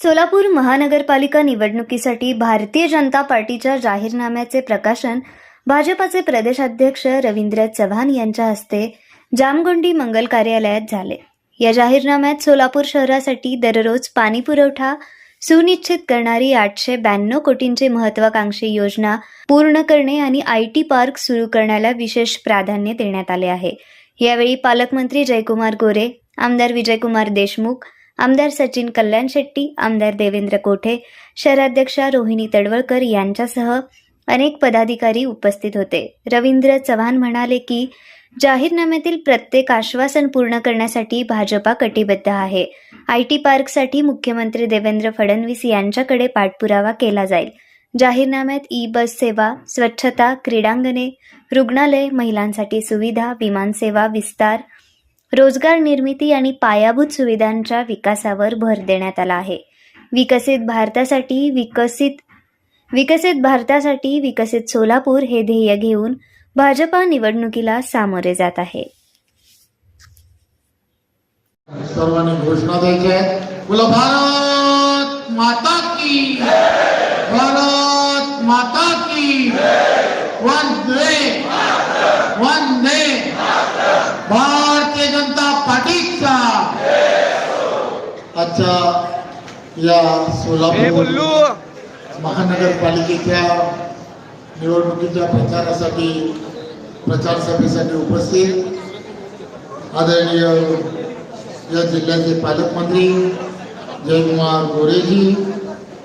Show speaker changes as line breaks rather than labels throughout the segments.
सोलापूर महानगरपालिका निवडणुकीसाठी भारतीय जनता पार्टीच्या जाहीरनाम्याचे प्रकाशन भाजपाचे प्रदेशाध्यक्ष रवींद्र चव्हाण यांच्या हस्ते जामगुंडी मंगल कार्यालयात झाले. या जाहीरनाम्यात सोलापूर शहरासाठी दररोज पाणी पुरवठा सुनिश्चित करणारी आठशे ब्याण्णव कोटींची महत्वाकांक्षी योजना पूर्ण करणे आणि आय टी पार्क सुरू करण्याला विशेष प्राधान्य देण्यात आले आहे. यावेळी पालकमंत्री जयकुमार गोरे आमदार विजयकुमार देशमुख आमदार सचिन कल्याण शेट्टी आमदार देवेंद्र कोठे शहराध्यक्षा रोहिणी तडवळकर यांच्यासह अनेक पदाधिकारी उपस्थित होते. रवींद्र चव्हाण म्हणाले की जाहीरनाम्यातील प्रत्येक आश्वासन पूर्ण करण्यासाठी भाजपा कटिबद्ध आहे. आय टी पार्कसाठी मुख्यमंत्री देवेंद्र फडणवीस यांच्याकडे पाठपुरावा केला जाईल. जाहीरनाम्यात ई बस सेवा स्वच्छता क्रीडांगणे रुग्णालय महिलांसाठी सुविधा विमानसेवा विस्तार रोजगार निर्मिती आणि पायाभूत सुविधांच्या विकासावर भर देण्यात आला आहे. विकसित भारतासाठी विकसित विकसित भारतासाठी विकसित सोलापूर हे ध्येय घेऊन भाजपा निवडणुकीला सामोरे जात आहे.
सर्वांनी घोषणा द्यायची आहे बोला भारत माता की भारत माता की वंदे वंदे भारतीय जनता पार्टीचा आजच्या या सोलापूर महानगरपालिकेच्या निवडणुकीच्या प्रचारासाठी प्रचार सभेसाठी उपस्थित आदरणीय या जिल्ह्याचे पालकमंत्री जयकुमार गोरेजी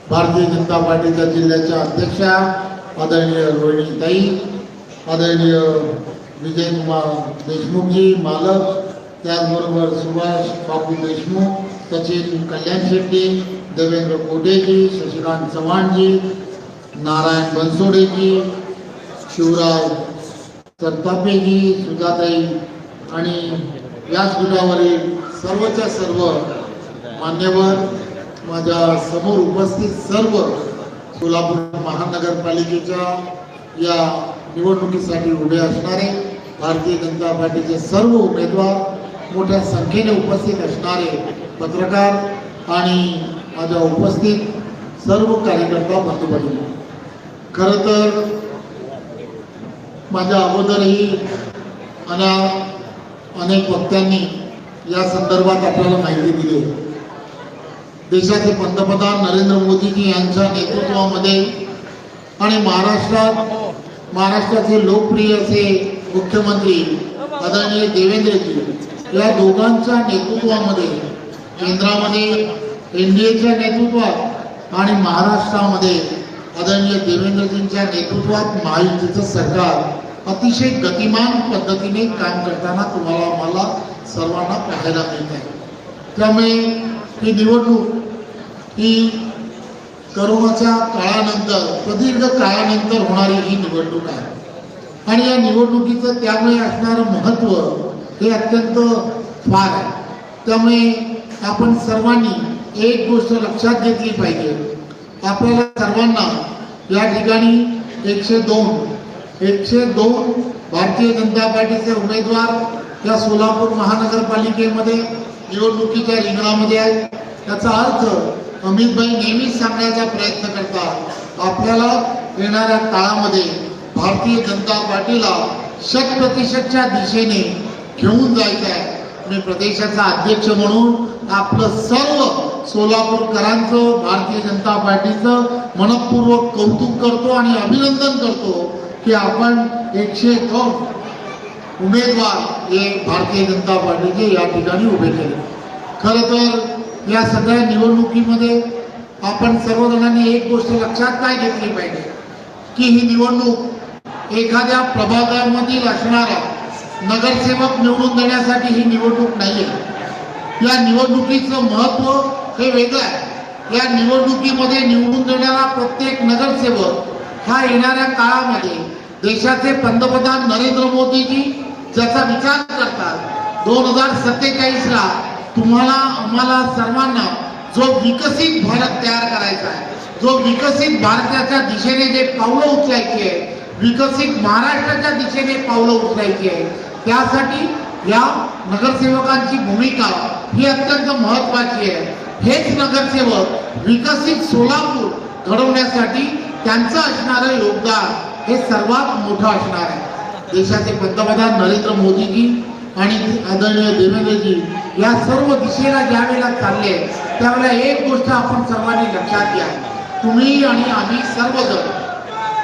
भारतीय जनता पार्टीच्या जिल्ह्याच्या अध्यक्षा आदरणीय रोहिणीताई आदरणीय विजयकुमार देशमुखजी मालक त्याचबरोबर सुभाष बाबू देशमुख सचिन कल्याण शेट्टी देवेंद्र कोटेजी शशिकांत चव्हाणजी नारायण बनसोडेजी शिवराज सरतापेजी सुजाताई आणि व्यासपीठावरील सर्वच्या सर्व मान्यवर माझ्यासमोर उपस्थित सर्व सोलापूर महानगरपालिकेच्या या निवडणुकीसाठी उभे असणारे भारतीय जनता पार्टीचे सर्व उमेदवार मोठ्या संख्येने उपस्थित असणारे पत्रकार आणि माझ्या उपस्थित सर्व कार्यकर्ता बंधू भगिनी खरं तर माझ्या अगोदरही अना अनेक वक्त्यांनी या संदर्भात आपल्याला माहिती दिली देशाचे पंतप्रधान नरेंद्र मोदीजी यांच्या नेतृत्वामध्ये आणि महाराष्ट्रात महाराष्ट्राचे लोकप्रिय असे मुख्यमंत्री आदरणीय देवेंद्रजी या दोघांच्या नेतृत्वामध्ये केंद्रामध्ये एन डी एच्या नेतृत्वात आणि महाराष्ट्रामध्ये आदरणीय देवेंद्रजींच्या नेतृत्वात महायुतीचं सरकार अतिशय गतिमान पद्धतीने काम करताना तुम्हाला मला सर्वांना पाहायला मिळत आहे. त्यामुळे ही निवडणूक ही करोनाच्या काळानंतर प्रदीर्घ काळानंतर होणारी ही निवडणूक आहे. आणि या निवडणुकीचं त्यामुळे असणारं महत्त्व हे अत्यंत फार आहे. त्यामुळे आपण सर्वांनी एक गोष्ट लक्षात घेतली पाहिजे. आपल्याला सर्वांना या ठिकाणी एकशे दोन एकशे दोन भारतीय जनता पार्टीचे उमेदवार या सोलापूर महानगरपालिकेमध्ये निवडणुकीच्या रिंगणामध्ये आहेत. त्याचा अर्थ अमितभाई नेहमीच सांगण्याचा प्रयत्न करतात आपल्याला येणाऱ्या काळामध्ये भारतीय जनता पार्टीला शत प्रतिशतच्या दिशेने घेऊन जायचं आहे. मी प्रदेशाचा अध्यक्ष म्हणून आपलं सर्व सोलापूरकरांचं भारतीय जनता पार्टीचं मनपूर्वक कौतुक करतो आणि अभिनंदन करतो की आपण एकशे एक उमेदवार हे भारतीय जनता पार्टीचे या ठिकाणी उभे केले. खरं तर या सगळ्या निवडणुकीमध्ये आपण सर्वजणांनी एक गोष्ट लक्षात काय घेतली पाहिजे? की ही निवडणूक एखाद्या प्रभागामधील असणारा नगरसेवक निवडून देण्यासाठी ही निवडणूक नाही आहे या निवडणुकीचं महत्त्व हे वेगळं आहे. या निवडणुकीमध्ये निवडून देणारा प्रत्येक नगरसेवक हा येणाऱ्या काळामध्ये देशाचे पंतप्रधान नरेंद्र मोदीजी ज्याचा विचार करतात दोन हजार सत्तेचाळीसला तुम्हाला आम्हाला सर्वांना जो विकसित भारत तयार करायचा आहे जो विकसित भारताच्या दिशेने जे पावलं उचलायची आहे विकसित महाराष्ट्राच्या दिशेने पावलं उचलायची आहे त्यासाठी या नगरसेवकांची भूमिका ही अत्यंत महत्वाची आहे. हेच नगरसेवक विकसित सोलापूर घडवण्यासाठी त्यांचं असणारं योगदान हे सर्वात मोठं असणार आहे. देशाचे पंतप्रधान नरेंद्र मोदीजी आणि आदरणीय देवेंद्रजी या सर्व दिशेला ज्या वेळेला चालले त्यावेळेला एक गोष्ट आपण सर्वांनी लक्षात घ्या. तुम्ही आणि आम्ही सर्वजण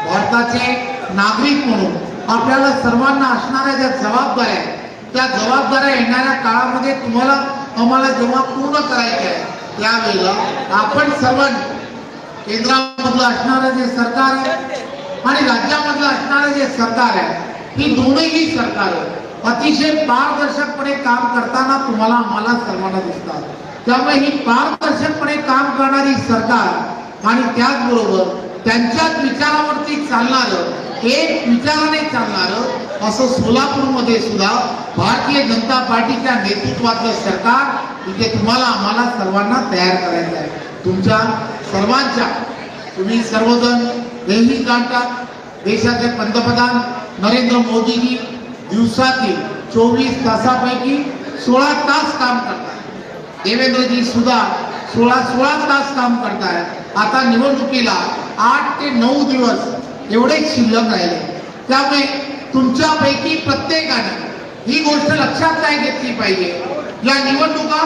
भारताचे नागरिक म्हणून आपल्याला सर्वांना असणाऱ्या ज्या जबाबदाऱ्या आहेत त्या जबाबदाऱ्या येणाऱ्या काळामध्ये तुम्हाला आम्हाला जेव्हा पूर्ण करायचे आहे त्यावेळेला आपण सर्व केंद्रामधलं असणारं जे सरकार आहे आणि राज्यामधलं असणारं जे सरकार आहे ही दोनही सरकार अतिशय पारदर्शकपणे काम करताना तुम्हाला आम्हाला सर्वांना दिसतात. त्यामुळे ही पारदर्शकपणे काम करणारी सरकार आणि त्याचबरोबर त्यांच्याच विचारावरती चालणारं एक विचाराने चालणारं असं सोलापूरमध्ये सुद्धा भारतीय जनता पार्टीच्या नेतृत्वातलं सरकार इथे तुम्हाला आम्हाला सर्वांना तयार करायचं आहे. तुमच्या सर्वांच्या तुम्ही सर्वजण हेही जाणतात देशाचे पंतप्रधान नरेंद्र मोदीजी दिवसातील चोवीस तासापैकी सोळा तास काम करतात देवेंद्रजी सुद्धा सोळा सोळा तास काम करतायत आता निवडणुकीला आठ ते नऊ दिवस एवढेच शिल्लक राहिले. त्यामुळे तुमच्यापैकी प्रत्येकाने ही गोष्ट लक्षात नाही घेतली पाहिजे. या निवडणुका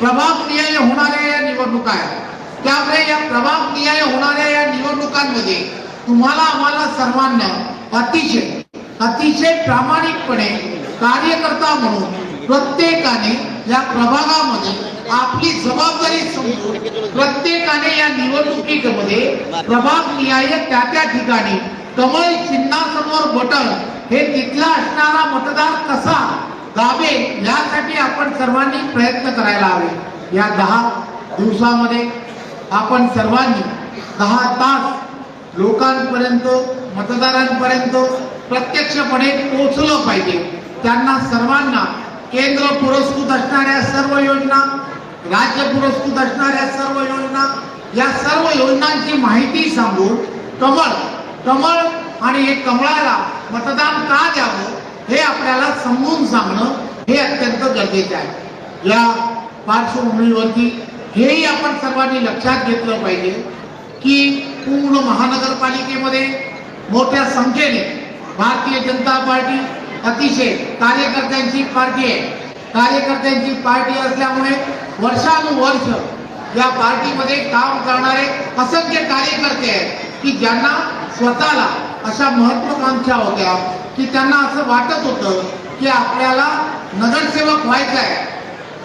प्रभाग होणाऱ्या या निवडणुका आहेत. त्यामुळे या प्रभाग होणाऱ्या या निवडणुकांमध्ये तुम्हाला आम्हाला सर्वांना अतिशय अतिशय प्रामाणिकपणे कार्यकर्ता म्हणून प्रत्येकाने या प्रभागामध्ये आपली जबाबदारी समजून प्रत्येकाने या निवडणुकीमध्ये प्रभाग निहाय त्या त्या ठिकाणी कमळ चिन्हासमोर बटन हे तिथला असणारा मतदार कसा? दावे यासाठी आपण सर्वांनी प्रयत्न करायला हवे. या दहा दिवसामध्ये आपण सर्वांनी दहा तास लोकांपर्यंत मतदारांपर्यंत प्रत्यक्षपणे पोचलं पाहिजे. त्यांना सर्वांना केंद्र पुरस्कृत असणाऱ्या सर्व योजना राज्य पुरस्कृत असणाऱ्या सर्व योजना या सर्व योजनांची माहिती सांगून कमळ कमळ आणि हे कमळाला मतदान का द्यावं हे आपल्याला समजून सांगणं हे अत्यंत गरजेचं आहे. या पार्श्वभूमीवरती हेही आपण सर्वांनी लक्षात घेतलं पाहिजे की पूर्ण महानगरपालिकेमध्ये मोठ्या संख्येने भारतीय जनता पार्टी अतिशय कार्यकर्त्यांची पार्टी आहे. कार्यकर्त्यांची पार्टी असल्यामुळे वर्षानुवर्ष या पार्टीमध्ये काम करणारे असंख्य कार्यकर्ते आहेत की ज्यांना स्वतःला अशा महत्वाकांक्षा होत्या की त्यांना असं वाटत होतं की आपल्याला नगरसेवक व्हायचं आहे.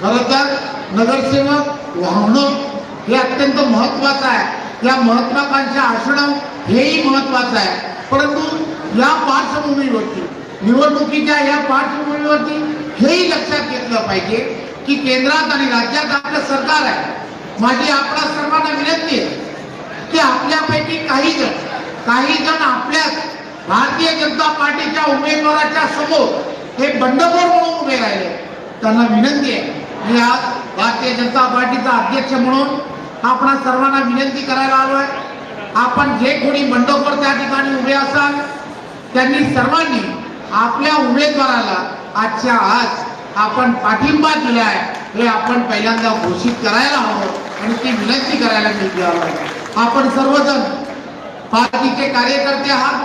खरं तर नगरसेवक वाहणं हे अत्यंत महत्वाचं आहे. या महत्वाकांक्षा असणं हेही महत्वाचं आहे. परंतु या पार्श्वभूमीवरती निवडणुकीच्या या पार्श्वभूमीवरती हेही लक्षात घेतलं पाहिजे की केंद्रात आणि राज्यात आपलं सरकार आहे. माझी आपल्या सर्वांना विनंती आहे की आपल्यापैकी काही जण काही जण आपल्याच भारतीय जनता पार्टीच्या उमेदवाराच्या समोर हे बंडखोर म्हणून उभे राहिले. त्यांना विनंती आहे. मी आज भारतीय जनता पार्टीचा अध्यक्ष म्हणून आपण सर्वांना विनंती करायला आलो आहे. आपण जे कोणी बंडखोर त्या ठिकाणी उभे असाल त्यांनी सर्वांनी आपल्या उमेदवाराला आजच्या आज आपण पाठिंबा दिला आहे. हे आपण पहिल्यांदा घोषित करायला हवं आणि ती विनंती करायला मिळते आपण सर्वजण पार्टीचे कार्यकर्ते आहात.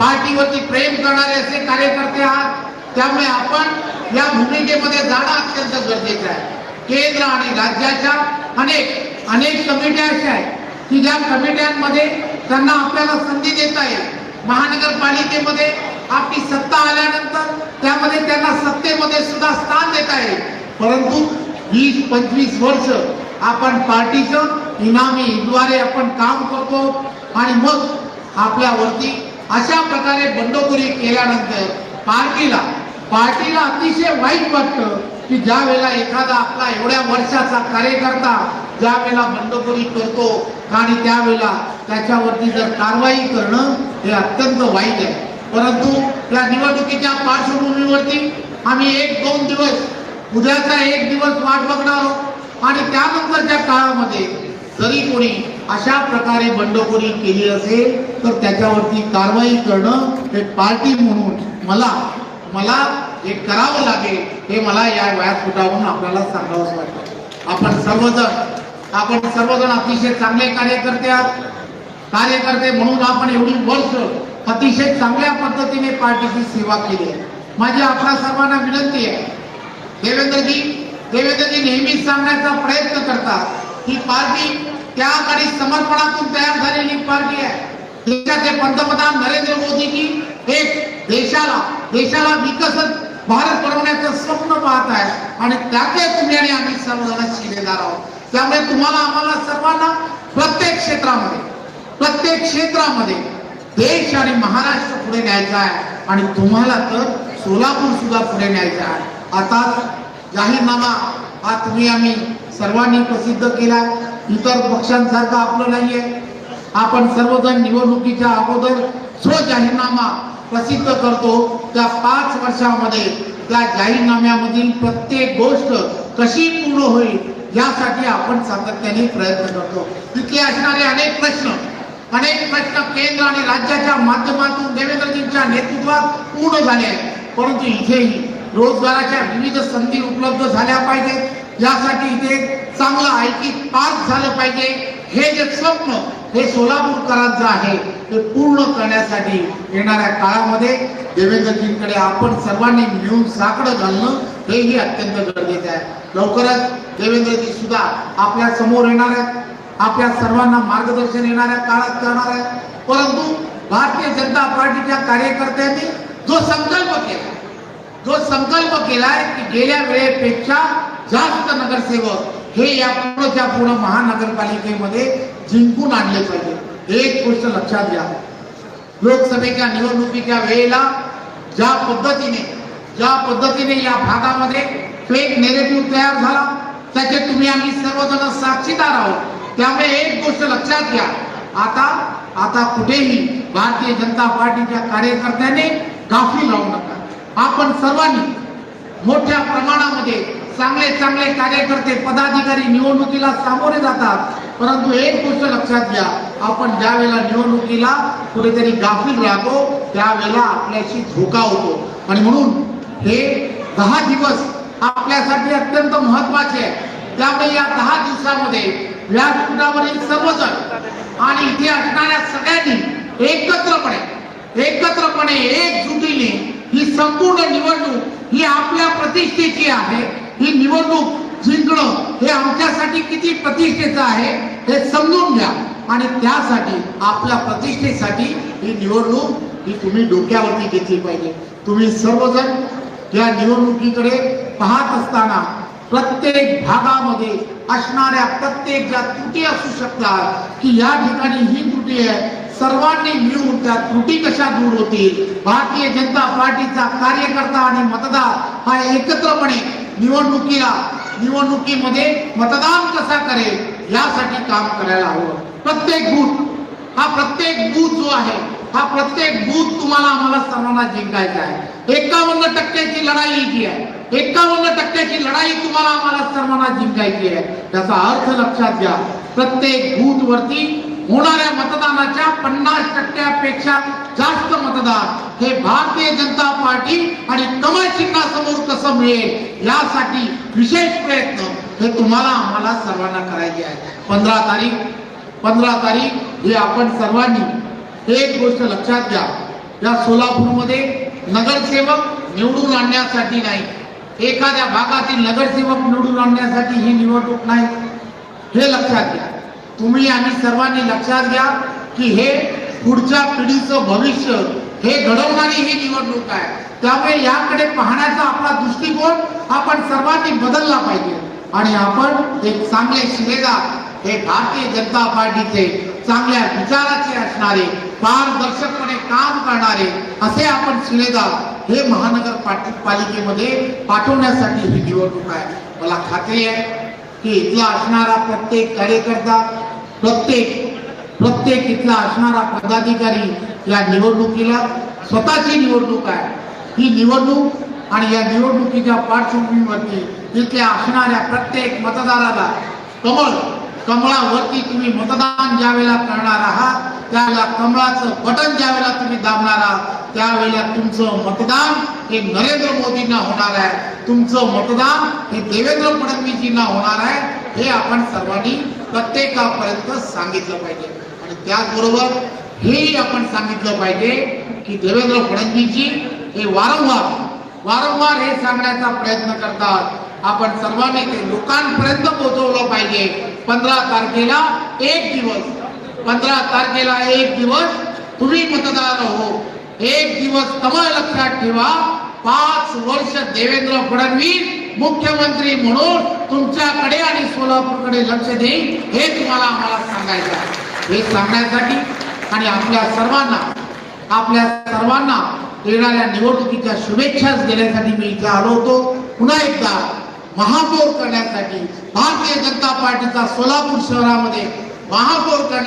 पार्टीवरती प्रेम करणारे असे कार्यकर्ते आहात. त्यामुळे आपण या भूमिकेमध्ये जाणं अत्यंत गरजेचं आहे. केंद्र आणि राज्याच्या अनेक अनेक कमिट्या अशा आहेत की ज्या कमिट्यांमध्ये त्यांना आपल्याला संधी देता येईल. महानगरपालिकेमध्ये आपली सत्ता आल्यानंतर त्यामध्ये त्यांना सत्तेमध्ये सुद्धा स्थान देता येईल. परंतु वीस पंचवीस वर्ष आपण पार्टीचं इनामीद्वारे आपण काम करतो. आणि मग आपल्यावरती अशा प्रकारे बंडखोरी केल्यानंतर पार्टीला पार्टीला अतिशय वाईट वाटतं की ज्या वेळेला एखादा आपला एवढ्या वर्षाचा कार्यकर्ता ज्या वेळेला बंडखोरी करतो आणि त्यावेळेला त्याच्यावरती जर कारवाई करणं हे अत्यंत वाईट आहे. परंतु या निवडणुकीच्या पार्श्वभूमीवरती आम्ही एक दोन दिवस उद्याचा एक दिवस वाट बघणार आहोत. आणि त्यानंतरच्या काळामध्ये जरी कोणी अशा प्रकारे बंडखोरी केली असेल तर त्याच्यावरती कारवाई करणं हे पार्टी म्हणून मला मला हे करावं लागेल हे मला या व्यासपीठावरून आपल्याला सांगावंच वाटतं. आपण सर्वजण आपण सर्वजण अतिशय चांगले कार्यकर्ते आहात. कार्यकर्ते म्हणून आपण एवढी वर्ष अतिशय चांगल्या पद्धतीने पार्टीची सेवा केली आहे. माझी आपल्या सर्वांना विनंती आहे. देवेंद्रजी देवेंद्रजी नेहमीच सांगण्याचा प्रयत्न करतात ही पार्टी त्याकडे समर्पणातून तयार झालेली पार्टी आहे. देशाचे पंतप्रधान नरेंद्र मोदीजी एक देशाला देशाला विकसित भारत बनवण्याचं स्वप्न पाहत आहे. आणि त्याचे तुम्ही आणि आम्ही सर्वजण शिलेदार आहोत. त्यामुळे तुम्हाला आम्हाला सर्वांना प्रत्येक क्षेत्रामध्ये प्रत्येक क्षेत्रामध्ये देश आणि महाराष्ट्र पुढे न्यायचा आहे. आणि तुम्हाला तर सोलापूर सुद्धा पुढे न्यायचा आहे. आता जाहीरनामा हा तुम्ही आम्ही सर्वांनी प्रसिद्ध केला. इतर पक्षांसारखं आपलं नाहीये. आपण सर्वजण निवडणुकीच्या अगोदर स्वजाहीरनामा जाहीरनामा प्रसिद्ध करतो. त्या पाच वर्षामध्ये त्या जाहीरनाम्यामधील प्रत्येक गोष्ट कशी पूर्ण होईल यासाठी आपण सातत्याने प्रयत्न करतो. तिथले असणारे अनेक प्रश्न अनेक प्रश्न केंद्र आणि राज्याच्या माध्यमातून देवेंद्रजींच्या नेतृत्वात पूर्ण झाले आहेत. परंतु इथेही रोजगाराच्या विविध संधी उपलब्ध झाल्या पाहिजेत. यासाठी इथे चांगलं ऐकिक पास झालं पाहिजे. हे जे स्वप्न हे सोलापूरकरांचं आहे ते पूर्ण करण्यासाठी येणाऱ्या काळामध्ये देवेंद्रजींकडे आपण सर्वांनी मिळून साकडं घालणं हेही अत्यंत गरजेचं आहे. लवकरच देवेंद्रजी सुद्धा आपल्यासमोर येणार आहेत. आपल्या सर्वांना मार्गदर्शन येणाऱ्या काळात करणार आहे परंतु भारतीय जनता पार्टीच्या कार्यकर्त्यांनी जो संकल्प केला जो संकल्प केलाय की गेल्या वेळेपेक्षा जास्त नगरसेवक हे या पूर्णच्या पूर्ण महानगरपालिकेमध्ये जिंकून आणले पाहिजे. एक गोष्ट लक्षात घ्या. लोकसभेच्या निवडणुकीच्या वेळेला ज्या पद्धतीने ज्या पद्धतीने या भागामध्ये फेक नेरेटिव्ह तयार झाला त्याचे तुम्ही आम्ही सर्वजण साक्षीदार आहोत. त्यामुळे एक गोष्ट लक्षात घ्या. आता आता कुठेही भारतीय जनता पार्टीच्या कार्यकर्त्याने गाफील राहू नका. आपण सर्वांनी मोठ्या प्रमाणामध्ये चांगले चांगले कार्यकर्ते पदाधिकारी निवडणुकीला सामोरे जातात. परंतु एक गोष्ट लक्षात घ्या आपण ज्या वेळेला निवडणुकीला कुठेतरी गाफील राहतो त्यावेळेला आपल्याशी धोका होतो. आणि म्हणून हे दहा दिवस आपल्यासाठी अत्यंत महत्त्वाचे आहे. त्यामुळे या दहा दिवसामध्ये व्यासपीठावरील सर्वजण आणि इथे असणाऱ्या सगळ्यांनी एकत्रपणे एकत्रपणे एकजुटीने ही संपूर्ण निवडणूक ही आपल्या प्रतिष्ठेची आहे. ही निवडणूक जिंकणं हे आमच्यासाठी किती प्रतिष्ठेचं आहे हे समजून घ्या. आणि त्यासाठी आपल्या प्रतिष्ठेसाठी ही निवडणूक ही तुम्ही डोक्यावरती घेतली पाहिजे. तुम्ही सर्वजण या निवडणुकीकडे पाहत असताना प्रत्येक भागामध्ये असणाऱ्या प्रत्येक ज्या त्रुटी असू शकतात की या ठिकाणी ही त्रुटी आहे सर्वांनी मिळून त्या त्रुटी कशा दूर होतील? भारतीय जनता पार्टीचा कार्यकर्ता आणि मतदार हा एकत्रपणे निवडणुकीला निवडणुकीमध्ये मतदान कसा करेल यासाठी काम करायला हवं. प्रत्येक बूथ हा प्रत्येक बूथ जो आहे हा प्रत्येक बूथ तुम्हाला आम्हाला सर्वांना जिंकायचा आहे. एकावन्न टक्क्याची लढाई जी आहे. एकावन्न टक्क्याची लढाई तुम्हाला आम्हाला सर्वांना जिंकायची आहे. त्याचा अर्थ लक्षात घ्या. प्रत्येक बूथ वरती होणाऱ्या मतदानाच्या पन्नास टक्क्यापेक्षा जास्त मतदान हे भारतीय जनता पार्टी आणि कमळ चिन्हासमोर कसं मिळेल यासाठी विशेष प्रयत्न हे तुम्हाला आम्हाला सर्वांना करायचे आहे. पंधरा तारीख पंधरा तारीख हे आपण सर्वांनी एक गोष्ट लक्षात घ्या. या सोलापूरमध्ये नगरसेवक निवडून आणण्यासाठी नाही. एखाद्या भागातील नगरसेवक निवडून आणण्यासाठी ही निवडणूक नाही. हे लक्षात घ्या. तुम्ही आणि सर्वांनी लक्षात घ्या की हे पुढच्या पिढीचं भविष्य हे घडवणारी ही निवडणूक आहे. त्यामुळे याकडे पाहण्याचा आपला दृष्टिकोन आपण सर्वांनी बदलला पाहिजे. आणि आपण एक चांगले शिलेदार हे भारतीय जनता पार्टीचे चांगल्या विचाराचे असणारे पारदर्शकपणे काम करणारे असे आपण शिलेदार हे महानगर पालिकेमध्ये पाठवण्यासाठी ही निवडणूक आहे. मला खात्री आहे की इथला असणारा प्रत्येक कार्यकर्ता प्रत्येक प्रत्येक इथला असणारा पदाधिकारी या निवडणुकीला स्वतःची निवडणूक आहे. ही निवडणूक आणि या निवडणुकीच्या पार्श्वभूमीवरती इथल्या असणाऱ्या प्रत्येक मतदाराला कमळ कमळावरती तुम्ही मतदान ज्या वेळेला करणार आहात त्यावेळेला कमळाचं बटन ज्या वेळेला तुम्ही दाबणार आहात त्यावेळेला तुमचं मतदान हे नरेंद्र मोदींना होणार आहे. तुमचं मतदान हे देवेंद्र फडणवीसजींना होणार आहे. हे आपण सर्वांनी प्रत्येकापर्यंत सांगितलं पाहिजे. त्याचबरोबर हेही आपण सांगितलं पाहिजे की देवेंद्र फडणवीसजी हे वारंवार वारंवार हे सांगण्याचा प्रयत्न करतात. आपण सर्वांनी ते लोकांपर्यंत पोहोचवलं पाहिजे. पंधरा तारखेला एक दिवस पंधरा तारखेला एक दिवस तुम्ही मतदार हो एक दिवस कमळ लक्षात ठेवा. पाच वर्ष देवेंद्र फडणवीस मुख्यमंत्री म्हणून तुमच्याकडे आणि सोलापूरकडे लक्ष देईल हे तुम्हाला आम्हाला सांगायचं आहे. हे सांगण्यासाठी आणि आपल्या सर्वांना आपल्या सर्वांना येणाऱ्या निवडणुकीच्या शुभेच्छाच देण्यासाठी मी इथे आलो होतो. पुन्हा एकदा महापौर करण्यासाठी भारतीय जनता पार्टीचा सोलापूर शहरामध्ये महापौर करण्या